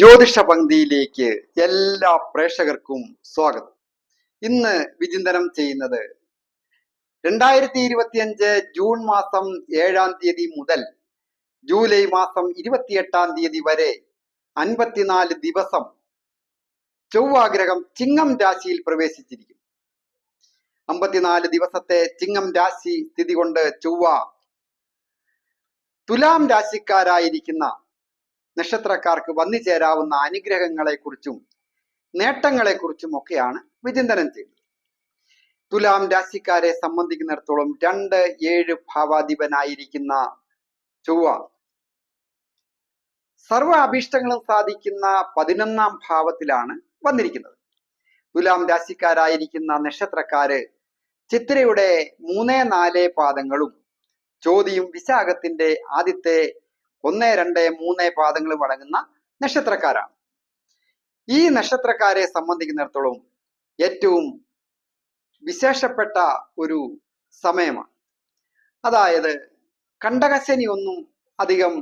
ജ്യോതിഷ പങ്ക്തിയിലേക്ക് എല്ലാ പ്രേക്ഷകർക്കും സ്വാഗതം. ഇന്ന് വിചിന്തനം ചെയ്യുന്നത് രണ്ടായിരത്തി ഇരുപത്തിയഞ്ച് ജൂൺ മാസം ഏഴാം തീയതി മുതൽ ജൂലൈ മാസം ഇരുപത്തിയെട്ടാം തീയതി വരെ അൻപത്തിനാല് ദിവസം ചൊവ്വാഗ്രഹം ചിങ്ങം രാശിയിൽ പ്രവേശിച്ചിരിക്കും. അമ്പത്തിനാല് ദിവസത്തെ ചിങ്ങം രാശി സ്ഥിതി കൊണ്ട് ചൊവ്വ തുലാം രാശിക്കാരായിരിക്കുന്ന നക്ഷത്രക്കാർക്ക് വന്നു ചേരാവുന്ന അനുഗ്രഹങ്ങളെക്കുറിച്ചും നേട്ടങ്ങളെക്കുറിച്ചും ഒക്കെയാണ് വിചിന്തനം ചെയ്യുന്നത് തുലാം രാശിക്കാരെ സംബന്ധിക്കുന്നിടത്തോളം രണ്ട് ഏഴ് ഭാവാധിപനായിരിക്കുന്ന ചൊവ്വ സർവ അഭീഷ്ടങ്ങളും സാധിക്കുന്ന പതിനൊന്നാം ഭാവത്തിലാണ് വന്നിരിക്കുന്നത്. തുലാം രാശിക്കാരായിരിക്കുന്ന നക്ഷത്രക്കാര് ചിത്രയുടെ മൂന്ന് നാല് പാദങ്ങളും ചോതിയും വിശാഖത്തിന്റെ ആദ്യത്തെ ഒന്ന് രണ്ട് മൂന്ന് പാദങ്ങൾ അടങ്ങുന്ന നക്ഷത്രക്കാരാണ്. ഈ നക്ഷത്രക്കാരെ സംബന്ധിക്കുന്നിടത്തോളം ഏറ്റവും വിശേഷപ്പെട്ട ഒരു സമയമാണ്. അതായത് കണ്ടകശനി ഒന്നും അധികം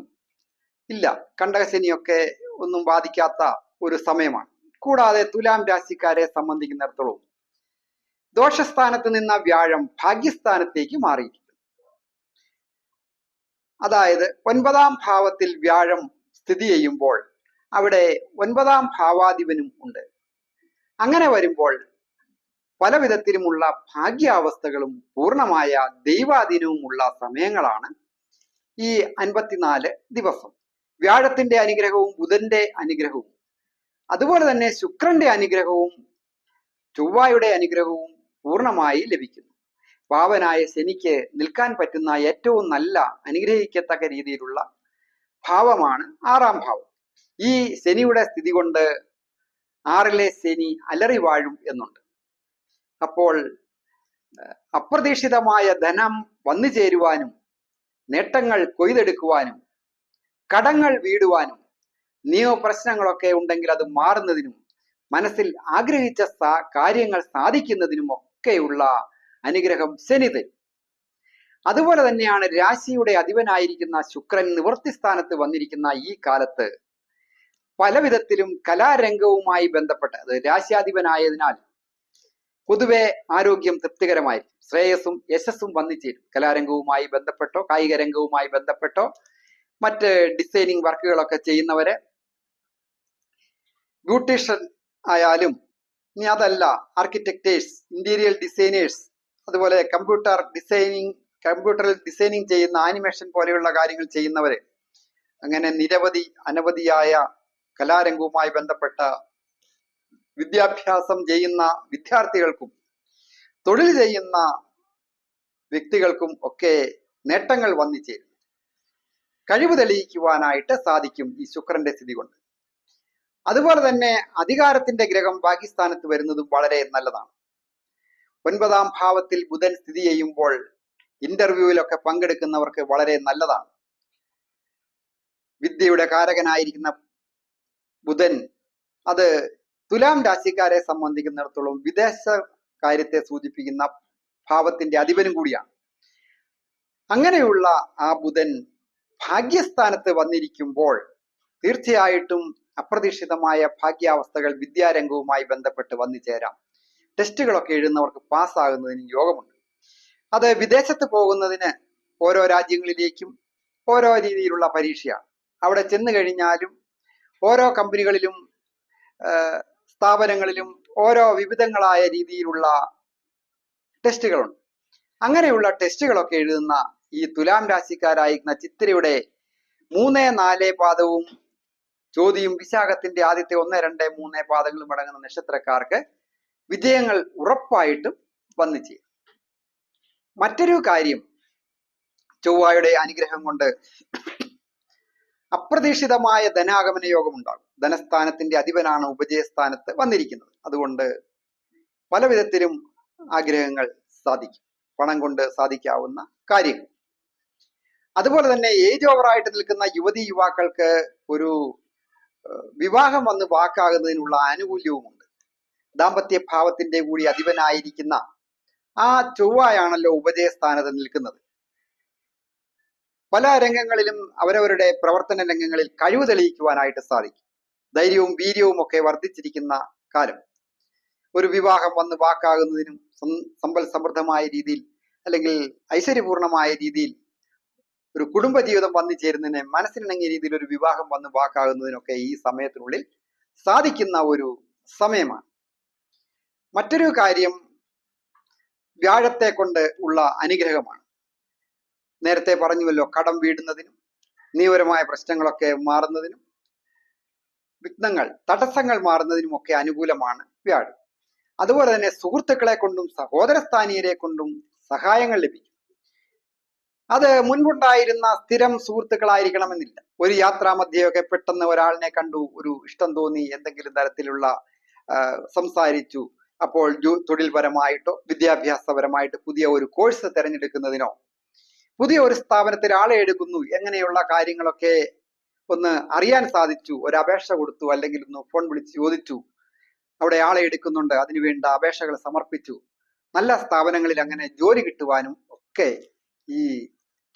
ഇല്ല. കണ്ടകശനിയൊക്കെ ഒന്നും ബാധിക്കാത്ത ഒരു സമയമാണ്. കൂടാതെ തുലാം രാശിക്കാരെ സംബന്ധിക്കുന്നിടത്തോളം ദോഷസ്ഥാനത്ത് നിന്ന വ്യാഴം ഭാഗ്യസ്ഥാനത്തേക്ക് മാറിയിരിക്കും അതായത് ഒൻപതാം ഭാവത്തിൽ വ്യാഴം സ്ഥിതി ചെയ്യുമ്പോൾ അവിടെ ഒൻപതാം ഭാവാധിപനും ഉണ്ട്. അങ്ങനെ വരുമ്പോൾ പല വിധത്തിലുമുള്ള ഭാഗ്യാവസ്ഥകളും പൂർണമായ ദൈവാധീനവുമുള്ള സമയങ്ങളാണ് ഈ അൻപത്തിനാല് ദിവസം. വ്യാഴത്തിന്റെ അനുഗ്രഹവും ബുധന്റെ അനുഗ്രഹവും അതുപോലെ തന്നെ ശുക്രന്റെ അനുഗ്രഹവും ചൊവ്വായുടെ അനുഗ്രഹവും പൂർണമായി ലഭിക്കുന്നു. പാവനായ ശനിക്ക് നിൽക്കാൻ പറ്റുന്ന ഏറ്റവും നല്ല അനുഗ്രഹിക്കത്തക്ക രീതിയിലുള്ള ഭാവമാണ് ആറാം ഭാവം. ഈ ശനിയുടെ സ്ഥിതി കൊണ്ട് ആറിലെ ശനി അലറി വാഴും എന്നുണ്ട്. അപ്പോൾ അപ്രതീക്ഷിതമായ ധനം വന്നു ചേരുവാനും നേട്ടങ്ങൾ കൊയ്തെടുക്കുവാനും കടങ്ങൾ വീടുവാനും നിയമപ്രശ്നങ്ങളൊക്കെ ഉണ്ടെങ്കിൽ അത് മാറുന്നതിനും മനസ്സിൽ ആഗ്രഹിച്ച കാര്യങ്ങൾ സാധിക്കുന്നതിനും ഒക്കെയുള്ള അനുഗ്രഹം ശനി തരും അതുപോലെ തന്നെയാണ് രാശിയുടെ അധിപനായിരിക്കുന്ന ശുക്രൻ നിവൃത്തി സ്ഥാനത്ത് വന്നിരിക്കുന്ന ഈ കാലത്ത് പല വിധത്തിലും കലാരംഗവുമായി ബന്ധപ്പെട്ട് അത് രാശ്യാധിപനായതിനാൽ പൊതുവെ ആരോഗ്യം തൃപ്തികരമായിരിക്കും. ശ്രേയസ്സും യശസ്സും വന്നിച്ചേരും. കലാരംഗവുമായി ബന്ധപ്പെട്ടോ കായിക രംഗവുമായി ബന്ധപ്പെട്ടോ മറ്റ് ഡിസൈനിങ് വർക്കുകളൊക്കെ ചെയ്യുന്നവരെ ബ്യൂട്ടീഷ്യൻ ആയാലും ഇനി അതല്ല ആർക്കിടെക്ടേഴ്സ് ഇന്റീരിയർ ഡിസൈനേഴ്സ് അതുപോലെ കമ്പ്യൂട്ടർ ഡിസൈനിങ് കമ്പ്യൂട്ടറിൽ ഡിസൈനിങ് ചെയ്യുന്ന ആനിമേഷൻ പോലെയുള്ള കാര്യങ്ങൾ ചെയ്യുന്നവര്. അങ്ങനെ നിരവധി അനവധിയായ കലാരംഗവുമായി ബന്ധപ്പെട്ട വിദ്യാഭ്യാസം ചെയ്യുന്ന വിദ്യാർത്ഥികൾക്കും തൊഴിൽ ചെയ്യുന്ന വ്യക്തികൾക്കും ഒക്കെ നേട്ടങ്ങൾ വന്നു ചേരും. കഴിവ് തെളിയിക്കുവാനായിട്ട് സാധിക്കും ഈ ശുക്രന്റെ സ്ഥിതി കൊണ്ട്. അതുപോലെ തന്നെ അധികാരത്തിന്റെ ഗ്രഹം പാകിസ്ഥാനത്ത് വരുന്നതും വളരെ നല്ലതാണ്. ഒൻപതാം ഭാവത്തിൽ ബുധൻ സ്ഥിതി ചെയ്യുമ്പോൾ ഇന്റർവ്യൂവിലൊക്കെ പങ്കെടുക്കുന്നവർക്ക് വളരെ നല്ലതാണ്. വിദ്യയുടെ കാരകനായിരിക്കുന്ന ബുധൻ അത് തുലാം രാശിക്കാരെ സംബന്ധിക്കുന്നിടത്തോളം വിദേശ കാര്യത്തെ സൂചിപ്പിക്കുന്ന ഭാവത്തിന്റെ അധിപനും കൂടിയാണ്. അങ്ങനെയുള്ള ആ ബുധൻ ഭാഗ്യസ്ഥാനത്ത് വന്നിരിക്കുമ്പോൾ തീർച്ചയായിട്ടും അപ്രതീക്ഷിതമായ ഭാഗ്യാവസ്ഥകൾ വിദ്യാരംഗവുമായി ബന്ധപ്പെട്ട് വന്നു ചേരാം ടെസ്റ്റുകളൊക്കെ എഴുതുന്നവർക്ക് പാസ്സാകുന്നതിന് യോഗമുണ്ട്. അത് വിദേശത്ത് പോകുന്നതിന് ഓരോ രാജ്യങ്ങളിലേക്കും ഓരോ രീതിയിലുള്ള പരീക്ഷയാണ്. അവിടെ ചെന്ന് കഴിഞ്ഞാലും ഓരോ കമ്പനികളിലും സ്ഥാപനങ്ങളിലും ഓരോ വിവിധങ്ങളായ രീതിയിലുള്ള ടെസ്റ്റുകളുണ്ട്. അങ്ങനെയുള്ള ടെസ്റ്റുകളൊക്കെ എഴുതുന്ന ഈ തുലാം രാശിക്കാരായിരുന്ന ചിത്തിരയുടെ മൂന്ന് നാല് പാദവും ജ്യോതിയും വിശാഖത്തിന്റെ ആദ്യത്തെ ഒന്ന് രണ്ട് മൂന്ന് പാദങ്ങളും അടങ്ങുന്ന നക്ഷത്രക്കാർക്ക് വിജയങ്ങൾ ഉറപ്പായിട്ടും വന്നു ചെയ്യും മറ്റൊരു കാര്യം ചൊവ്വായുടെ അനുഗ്രഹം കൊണ്ട് അപ്രതീക്ഷിതമായ ധനാഗമന യോഗം ഉണ്ടാകും. ധനസ്ഥാനത്തിന്റെ അധിപനാണ് ഉപജയസ്ഥാനത്ത് വന്നിരിക്കുന്നത്. അതുകൊണ്ട് പല വിധത്തിലും ആഗ്രഹങ്ങൾ സാധിക്കും. പണം കൊണ്ട് സാധിക്കാവുന്ന കാര്യങ്ങൾ. അതുപോലെ തന്നെ ഏജ് ഓവറായിട്ട് നിൽക്കുന്ന യുവതി യുവാക്കൾക്ക് ഒരു വിവാഹം വന്ന് വാക്കാകുന്നതിനുള്ള ആനുകൂല്യവുമുണ്ട്. ദാമ്പത്യ ഭാവത്തിന്റെ കൂടി അധിപനായിരിക്കുന്ന ആ ചൊവ്വയാണല്ലോ ഉപജയസ്ഥാനത്ത് നിൽക്കുന്നത്. പല രംഗങ്ങളിലും അവരവരുടെ പ്രവർത്തന രംഗങ്ങളിൽ കഴിവ് തെളിയിക്കുവാനായിട്ട് സാധിക്കും. ധൈര്യവും വീര്യവും ഒക്കെ വർദ്ധിച്ചിരിക്കുന്ന കാലം. ഒരു വിവാഹം വന്ന് വാക്കാകുന്നതിനും സമ്പൽ സമൃദ്ധമായ രീതിയിൽ അല്ലെങ്കിൽ ഐശ്വര്യപൂർണമായ രീതിയിൽ ഒരു കുടുംബജീവിതം വന്നു ചേരുന്നതിന് മനസ്സിനിണങ്ങിയ രീതിയിൽ ഒരു വിവാഹം വന്ന് വാക്കാകുന്നതിനൊക്കെ ഈ സമയത്തിനുള്ളിൽ സാധിക്കുന്ന ഒരു സമയമാണ്. മറ്റൊരു കാര്യം വ്യാഴത്തെ കൊണ്ട് ഉള്ള അനുഗ്രഹമാണ്. നേരത്തെ പറഞ്ഞുവല്ലോ കടം വീടുന്നതിനും നിയമപരമായ പ്രശ്നങ്ങളൊക്കെ മാറുന്നതിനും വിഘ്നങ്ങൾ തടസ്സങ്ങൾ മാറുന്നതിനും ഒക്കെ അനുകൂലമാണ് വ്യാഴം. അതുപോലെ തന്നെ സുഹൃത്തുക്കളെ കൊണ്ടും സഹോദര സ്ഥാനീയരെ കൊണ്ടും സഹായങ്ങൾ ലഭിക്കും. അത് മുൻപുണ്ടായിരുന്ന സ്ഥിരം സുഹൃത്തുക്കളായിരിക്കണമെന്നില്ല. ഒരു യാത്രാമധ്യയൊക്കെ പെട്ടെന്ന് ഒരാളിനെ കണ്ടു ഒരു ഇഷ്ടം തോന്നി എന്തെങ്കിലും തരത്തിലുള്ള സംസാരിച്ചു അപ്പോൾ തൊഴിൽപരമായിട്ടോ വിദ്യാഭ്യാസപരമായിട്ട് പുതിയ ഒരു കോഴ്സ് തിരഞ്ഞെടുക്കുന്നതിനോ പുതിയ ഒരു സ്ഥാപനത്തിൽ ആളെ എടുക്കുന്നു എങ്ങനെയുള്ള കാര്യങ്ങളൊക്കെ ഒന്ന് അറിയാൻ സാധിച്ചു ഒരു അപേക്ഷ കൊടുത്തു അല്ലെങ്കിൽ ഒന്ന് ഫോൺ വിളിച്ച് ചോദിച്ചു. അവിടെ ആളെ എടുക്കുന്നുണ്ട് അതിനുവേണ്ട അപേക്ഷകൾ സമർപ്പിച്ചു. നല്ല സ്ഥാപനങ്ങളിൽ അങ്ങനെ ജോലി കിട്ടുവാനും ഒക്കെ ഈ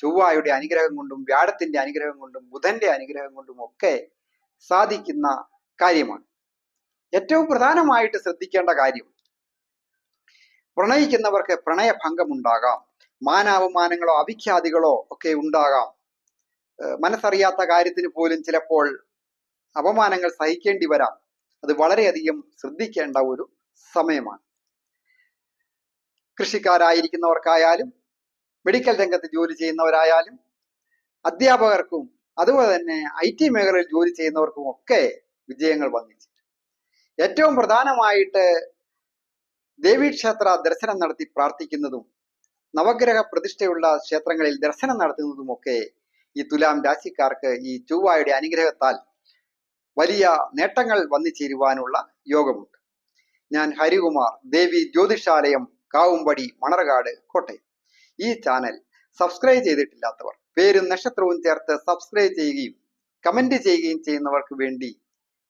ചൊവ്വായുടെ അനുഗ്രഹം കൊണ്ടും വ്യാഴത്തിന്റെ അനുഗ്രഹം കൊണ്ടും ബുധന്റെ അനുഗ്രഹം കൊണ്ടും ഒക്കെ സാധിക്കുന്ന കാര്യമാണ്. ഏറ്റവും പ്രധാനമായിട്ട് ശ്രദ്ധിക്കേണ്ട കാര്യം പ്രണയിക്കുന്നവർക്ക് പ്രണയഭംഗം ഉണ്ടാകാം മാനാപമാനങ്ങളോ അവിഖ്യാതികളോ ഒക്കെ ഉണ്ടാകാം. മനസ്സറിയാത്ത കാര്യത്തിന് പോലും ചിലപ്പോൾ അപമാനങ്ങൾ സഹിക്കേണ്ടി വരാം. അത് വളരെയധികം ശ്രദ്ധിക്കേണ്ട ഒരു സമയമാണ്. കൃഷിക്കാരായിരിക്കുന്നവർക്കായാലും മെഡിക്കൽ രംഗത്ത് ജോലി ചെയ്യുന്നവരായാലും അധ്യാപകർക്കും അതുപോലെ തന്നെ ഐ ടി മേഖലയിൽ ജോലി ചെയ്യുന്നവർക്കും ഒക്കെ വിജയങ്ങൾ വന്നിട്ടുണ്ട്. ഏറ്റവും പ്രധാനമായിട്ട് ദേവീക്ഷേത്ര ദർശനം നടത്തി പ്രാർത്ഥിക്കുന്നതും നവഗ്രഹ പ്രതിഷ്ഠയുള്ള ക്ഷേത്രങ്ങളിൽ ദർശനം നടത്തുന്നതുമൊക്കെ ഈ തുലാം രാശിക്കാർക്ക് ഈ ചൊവ്വായുടെ അനുഗ്രഹത്താൽ വലിയ നേട്ടങ്ങൾ വന്നു ചേരുവാനുള്ള യോഗമുണ്ട്. ഞാൻ ഹരികുമാർ ദേവി ജ്യോതിഷാലയം കാവുംപടി മണർകാട് കോട്ടയം. ഈ ചാനൽ സബ്സ്ക്രൈബ് ചെയ്തിട്ടില്ലാത്തവർ പേരും നക്ഷത്രവും ചേർത്ത് സബ്സ്ക്രൈബ് ചെയ്യുകയും കമന്റ് ചെയ്യുകയും ചെയ്യുന്നവർക്ക് വേണ്ടി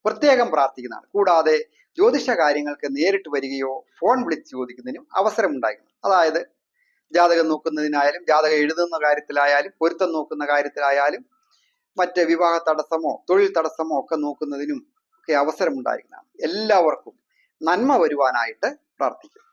പ്രത്യേകം പ്രാർത്ഥിക്കുന്നതാണ്. കൂടാതെ ജ്യോതിഷ കാര്യങ്ങൾക്ക് നേരിട്ട് വരികയോ ഫോൺ വിളിച്ച് ചോദിക്കുന്നതിനും അവസരം ഉണ്ടായിരുന്നു അതായത് ജാതകം നോക്കുന്നതിനായാലും ജാതകം എഴുതുന്ന കാര്യത്തിലായാലും പൊരുത്തം നോക്കുന്ന കാര്യത്തിലായാലും മറ്റ് വിവാഹ തടസ്സമോ തൊഴിൽ തടസ്സമോ ഒക്കെ നോക്കുന്നതിനും ഒക്കെ അവസരം എല്ലാവർക്കും നന്മ വരുവാനായിട്ട് പ്രാർത്ഥിക്കും